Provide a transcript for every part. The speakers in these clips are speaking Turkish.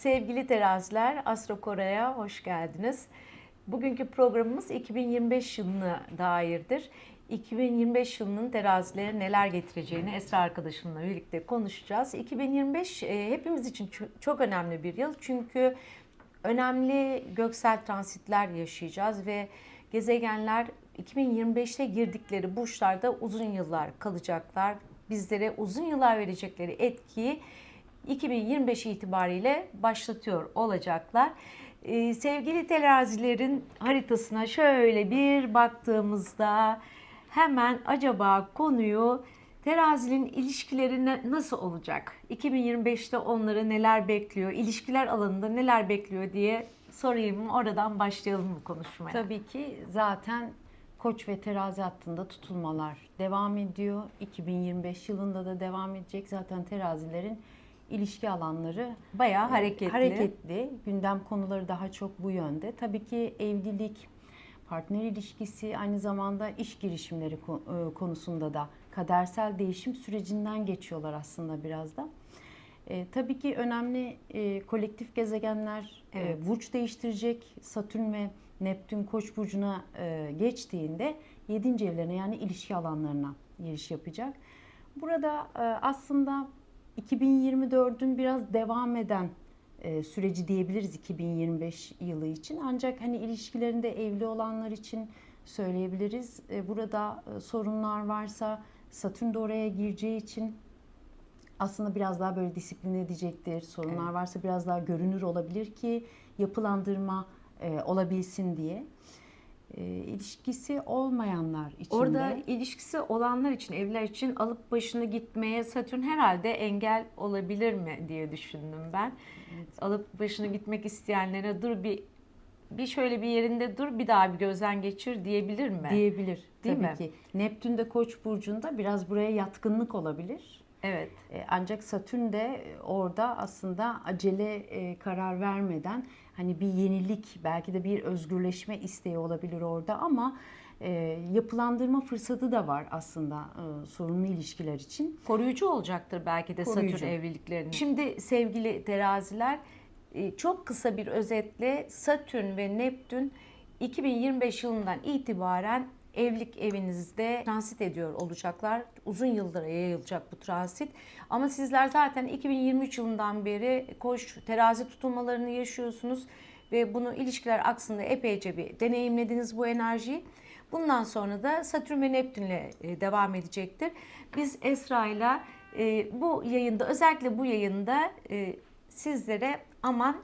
Sevgili teraziler, Astro Kore'ye hoş geldiniz. Bugünkü programımız 2025 yılına dairdir. 2025 yılının terazilere neler getireceğini Esra arkadaşımla birlikte konuşacağız. 2025 e, hepimiz için ço- çok önemli bir yıl. Çünkü önemli göksel transitler yaşayacağız ve gezegenler 2025'te girdikleri burçlarda uzun yıllar kalacaklar. Bizlere uzun yıllar verecekleri etkiyi 2025 itibariyle başlatıyor olacaklar. Ee, sevgili terazilerin haritasına şöyle bir baktığımızda hemen acaba konuyu terazinin ilişkileri nasıl olacak? 2025'te onları neler bekliyor? İlişkiler alanında neler bekliyor diye sorayım. Oradan başlayalım bu konuşmaya. Tabii ki zaten Koç ve terazi hattında tutulmalar devam ediyor. 2025 yılında da devam edecek. Zaten terazilerin ilişki alanları Bayağı e, hareketli. hareketli. Gündem konuları daha çok bu yönde. Tabii ki evlilik, partner ilişkisi, aynı zamanda iş girişimleri e, konusunda da kadersel değişim sürecinden geçiyorlar aslında biraz da. E, tabii ki önemli e, kolektif gezegenler e, Evet. burç değiştirecek. Satürn ve Neptün Koç burcuna e, geçtiğinde 7. evlerine yani ilişki alanlarına giriş yapacak. Burada e, aslında 2024'ün biraz devam eden e, süreci diyebiliriz 2025 yılı için. Ancak hani ilişkilerinde evli olanlar için söyleyebiliriz. E, burada e, sorunlar varsa Satürn de oraya gireceği için aslında biraz daha böyle disiplin edecektir. Sorunlar Evet. varsa biraz daha görünür olabilir ki yapılandırma e, olabilsin diye. E, ilişkisi olmayanlar için Orada de ilişkisi olanlar için, evliler için alıp başını gitmeye Satürn herhalde engel olabilir mi diye düşündüm ben. Alıp başını gitmek isteyenlere dur bir bir şöyle bir yerinde dur bir daha bir gözden geçir diyebilir mi? diyebilir. Değil tabii mi? ki. Neptün de Koç burcunda biraz buraya yatkınlık olabilir. Evet. E, Ancak Satürn de orada aslında acele e, karar vermeden hani bir yenilik belki de bir özgürleşme isteği olabilir orada ama e, yapılandırma fırsatı da var aslında e, sorunlu ilişkiler için. Koruyucu olacaktır belki de Koruyucu. Satürn evliliklerinin. Şimdi sevgili teraziler e, çok kısa bir özetle Satürn ve Neptün 2025 yılından itibaren evlilik evinizde transit ediyor olacaklar. Uzun yıllara yayılacak bu transit. Ama sizler zaten 2023 yılından beri koş terazi tutulmalarını yaşıyorsunuz ve bunu ilişkiler aksında epeyce bir deneyimlediniz bu enerjiyi. Bundan sonra da Satürn ve Neptün'le e, devam edecektir. Biz Esra'yla e, bu yayında özellikle bu yayında e, sizlere aman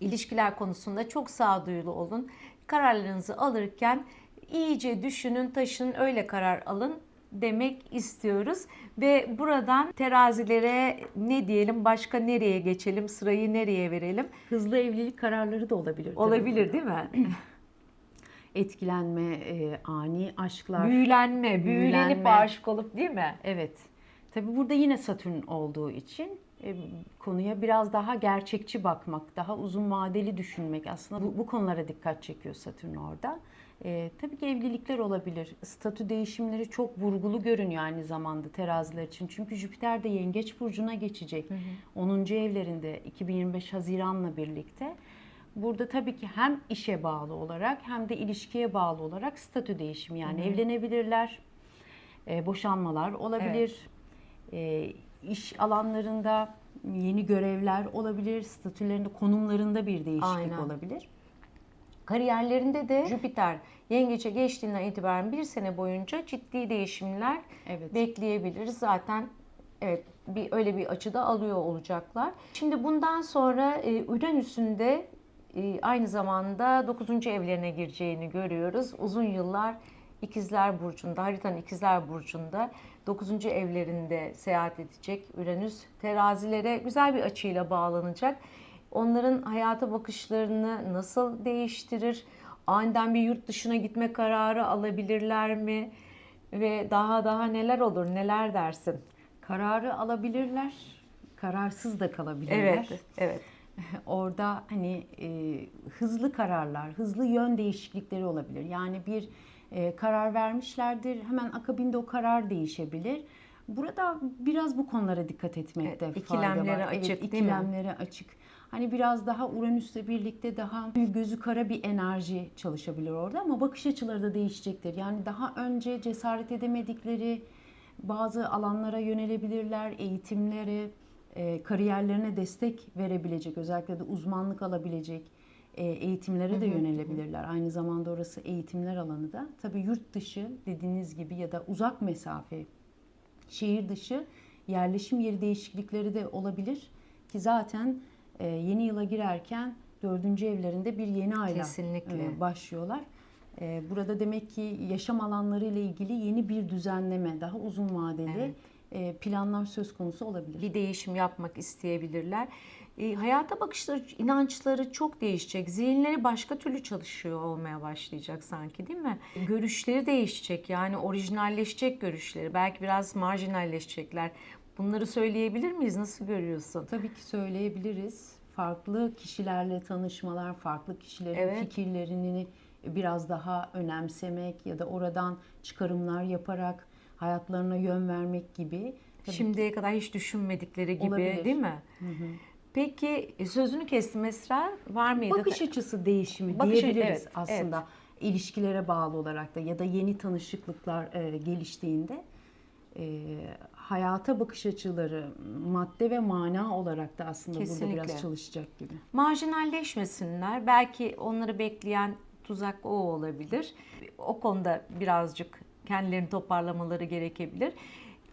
ilişkiler konusunda çok sağduyulu olun. Kararlarınızı alırken iyice düşünün, taşının öyle karar alın demek istiyoruz. Ve buradan terazilere ne diyelim, başka nereye geçelim, sırayı nereye verelim? Hızlı evlilik kararları da olabilir. Olabilir değil mi? Etkilenme, e, ani aşklar. Büyülenme, büyülenip Büyülenme. aşık olup değil mi? Evet. Tabii burada yine Satürn olduğu için e, konuya biraz daha gerçekçi bakmak, daha uzun vadeli düşünmek aslında bu, bu konulara dikkat çekiyor Satürn orada. E, tabii ki evlilikler olabilir. Statü değişimleri çok vurgulu görünüyor aynı zamanda teraziler için. Çünkü Jüpiter de Yengeç Burcu'na geçecek. 10. evlerinde 2025 Haziran'la birlikte. Burada tabii ki hem işe bağlı olarak hem de ilişkiye bağlı olarak statü değişimi yani evlenebilirler, e, boşanmalar olabilir, e, iş alanlarında yeni görevler olabilir, statülerinde, konumlarında bir değişiklik Aynen. olabilir. Kariyerlerinde de Jüpiter yengece geçtiğinden itibaren bir sene boyunca ciddi değişimler Evet. bekleyebiliriz. Zaten evet bir öyle bir açıda alıyor olacaklar. Şimdi bundan sonra e, Uranüs'ün de e, aynı zamanda 9. evlerine gireceğini görüyoruz. Uzun yıllar İkizler Burcu'nda, haritanın İkizler Burcu'nda 9. evlerinde seyahat edecek Uranüs. Terazilere güzel bir açıyla bağlanacak. Onların hayata bakışlarını nasıl değiştirir? Aniden bir yurt dışına gitme kararı alabilirler mi? Ve daha daha neler olur, neler dersin? Kararı alabilirler, kararsız da kalabilirler. Evet, evet. Orada hani e, hızlı kararlar, hızlı yön değişiklikleri olabilir. Yani bir e, karar vermişlerdir, hemen akabinde o karar değişebilir. Burada biraz bu konulara dikkat etmekte Evet, fayda var. ikilemlere açık, evet, değil mi? ikilemlere açık. Hani biraz daha Uranüs'le birlikte daha gözü kara bir enerji çalışabilir orada ama bakış açıları da değişecektir. Yani daha önce cesaret edemedikleri bazı alanlara yönelebilirler, eğitimlere, e, kariyerlerine destek verebilecek, özellikle de uzmanlık alabilecek e, eğitimlere de yönelebilirler. Aynı zamanda orası eğitimler alanı da. Tabii yurt dışı dediğiniz gibi ya da uzak mesafe, şehir dışı yerleşim yeri değişiklikleri de olabilir. Ki zaten e, yeni yıla girerken dördüncü evlerinde bir yeni ayla Kesinlikle. e, başlıyorlar. E, Burada demek ki yaşam alanları ile ilgili yeni bir düzenleme, daha uzun vadeli Evet. E, planlar söz konusu olabilir. bir değişim yapmak isteyebilirler. E, hayata bakışları, inançları çok değişecek. Zihinleri başka türlü çalışıyor olmaya başlayacak sanki değil mi? Görüşleri değişecek yani orijinalleşecek görüşleri. Belki biraz marjinalleşecekler. Bunları söyleyebilir miyiz? Nasıl görüyorsun? Tabii ki söyleyebiliriz. Farklı kişilerle tanışmalar, farklı kişilerin Evet. fikirlerini biraz daha önemsemek ya da oradan çıkarımlar yaparak hayatlarına yön vermek gibi. Tabii Şimdiye kadar hiç düşünmedikleri gibi Olabilir. değil mi? Peki e, sözünü kestim Esra. Var mıydı? bakış açısı değişimi Bakış- diyebiliriz evet, aslında. ilişkilere bağlı olarak da ya da yeni tanışıklıklar e, geliştiğinde e, hayata bakış açıları madde ve mana olarak da aslında burada Kesinlikle. biraz çalışacak gibi. marjinalleşmesinler. Belki onları bekleyen tuzak o olabilir. O konuda birazcık kendilerini toparlamaları gerekebilir.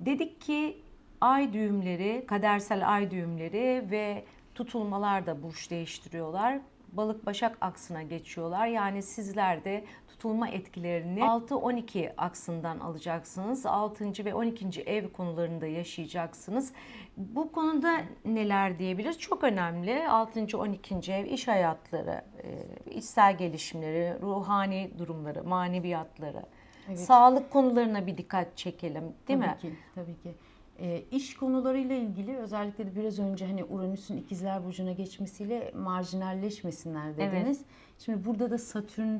Dedik ki ay düğümleri, kadersel ay düğümleri ve tutulmalar da burç değiştiriyorlar. Balık başak aksına geçiyorlar. Yani sizler de tutulma etkilerini 6-12 aksından alacaksınız. 6. ve 12. ev konularında yaşayacaksınız. Bu konuda neler diyebiliriz? Çok önemli. 6. 12. ev iş hayatları, e, içsel gelişimleri, ruhani durumları, maneviyatları, Evet. sağlık konularına bir dikkat çekelim, değil tabii mi? Ki, tabii ki. E, iş konularıyla ilgili özellikle de biraz önce hani Uranüs'ün ikizler burcuna geçmesiyle marjinalleşmesinler dediniz. Şimdi burada da Satürn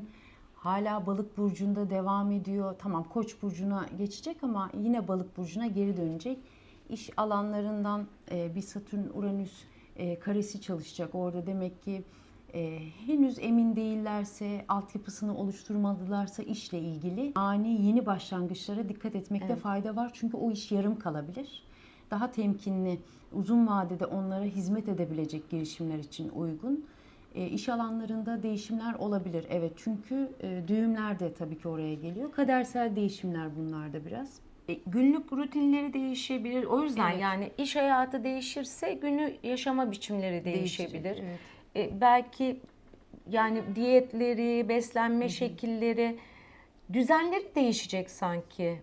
hala balık burcunda devam ediyor. Tamam koç burcuna geçecek ama yine balık burcuna geri dönecek. İş alanlarından e, bir Satürn Uranüs e, karesi çalışacak. Orada demek ki e, henüz emin değillerse, altyapısını oluşturmadılarsa işle ilgili ani yeni başlangıçlara dikkat etmekte fayda var. Çünkü o iş yarım kalabilir. Daha temkinli, uzun vadede onlara hizmet edebilecek girişimler için uygun. E, iş alanlarında değişimler olabilir. Evet çünkü e, düğümler de tabii ki oraya geliyor. Kadersel değişimler bunlar da biraz. E, günlük rutinleri değişebilir. O yüzden Evet. yani iş hayatı değişirse günü yaşama biçimleri değişebilir. Değişecek, evet. E, belki yani diyetleri, beslenme şekilleri, düzenleri değişecek sanki. E,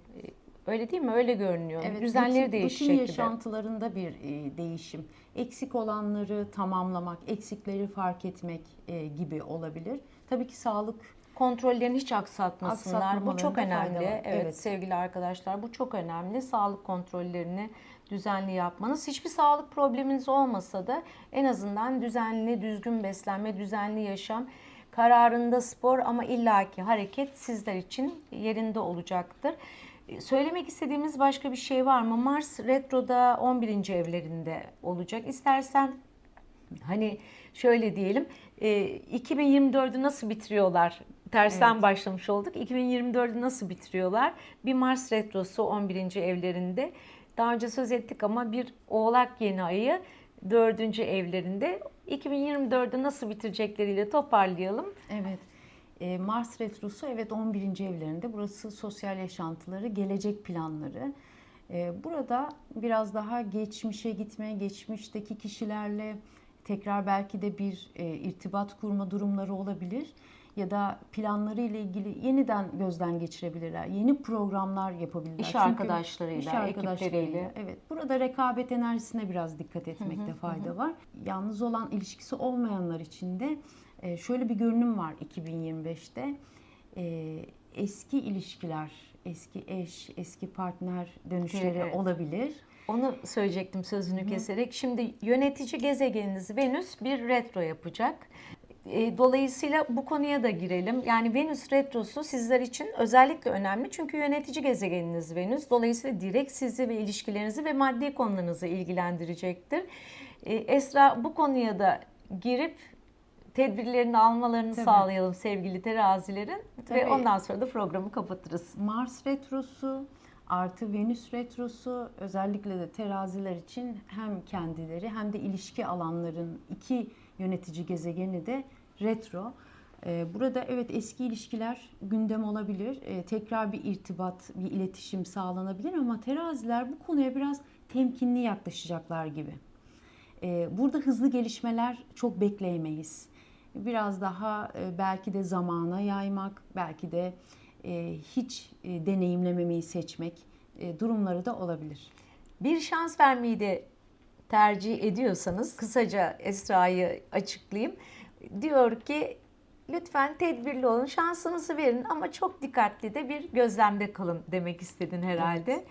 Öyle değil mi? Öyle görünüyor. Evet, Düzenleri rutin, değişecek rutin gibi. yaşantılarında bir e, değişim. Eksik olanları tamamlamak, eksikleri fark etmek e, gibi olabilir. Tabii ki sağlık Kontrollerini hiç aksatmasınlar. Bu çok önemli. Evet, Evet. sevgili arkadaşlar bu çok önemli. Sağlık kontrollerini düzenli yapmanız. Hiçbir sağlık probleminiz olmasa da en azından düzenli, düzgün beslenme, düzenli yaşam, kararında spor ama illaki hareket sizler için yerinde olacaktır. Ee, Söylemek istediğimiz başka bir şey var mı? Mars retroda 11. evlerinde olacak. İstersen Hani şöyle diyelim, e, 2024'ü nasıl bitiriyorlar? Tersten başlamış olduk. 2024'ü nasıl bitiriyorlar? Bir Mars retrosu 11. evlerinde. Daha önce söz ettik ama bir Oğlak yeni ayı 4. evlerinde. 2024'ü nasıl bitirecekleriyle toparlayalım. Evet. E, Mars retrosu evet 11. evlerinde. Burası sosyal yaşantıları, gelecek planları. E, burada biraz daha geçmişe gitme, geçmişteki kişilerle tekrar belki de bir e, irtibat kurma durumları olabilir. Ya da planları ile ilgili yeniden gözden geçirebilirler. Yeni programlar yapabilirler. İş Çünkü arkadaşlarıyla, iş arkadaşlarıyla. Evet. Burada rekabet enerjisine biraz dikkat etmekte fayda var. Yalnız olan ilişkisi olmayanlar için de e, şöyle bir görünüm var 2025'te. E, Eski ilişkiler, eski eş, eski partner dönüşleri Evet. olabilir. Onu söyleyecektim sözünü keserek. Şimdi yönetici gezegeniniz Venüs bir retro yapacak. E, Dolayısıyla bu konuya da girelim. Yani Venüs retrosu sizler için özellikle önemli. Çünkü yönetici gezegeniniz Venüs. Dolayısıyla direkt sizi ve ilişkilerinizi ve maddi konularınızı ilgilendirecektir. E, Esra bu konuya da girip tedbirlerini almalarını Tabii. sağlayalım sevgili terazilerin ve Tabii. ondan sonra da programı kapatırız. Mars retrosu artı Venüs retrosu özellikle de teraziler için hem kendileri hem de ilişki alanların iki yönetici gezegeni de retro. Ee, Burada evet eski ilişkiler gündem olabilir. Ee, Tekrar bir irtibat, bir iletişim sağlanabilir ama teraziler bu konuya biraz temkinli yaklaşacaklar gibi. Ee, Burada hızlı gelişmeler çok bekleyemeyiz. Biraz daha e, belki de zamana yaymak, belki de hiç e, deneyimlememeyi seçmek e, durumları da olabilir. Bir şans vermeyi de tercih ediyorsanız kısaca Esra'yı açıklayayım. Diyor ki lütfen tedbirli olun, şansınızı verin ama çok dikkatli de bir gözlemde kalın demek istedin herhalde.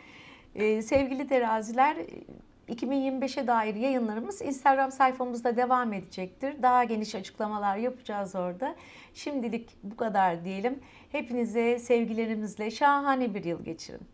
Ee, sevgili teraziler 2025'e dair yayınlarımız Instagram sayfamızda devam edecektir. Daha geniş açıklamalar yapacağız orada. Şimdilik bu kadar diyelim. Hepinize sevgilerimizle şahane bir yıl geçirin.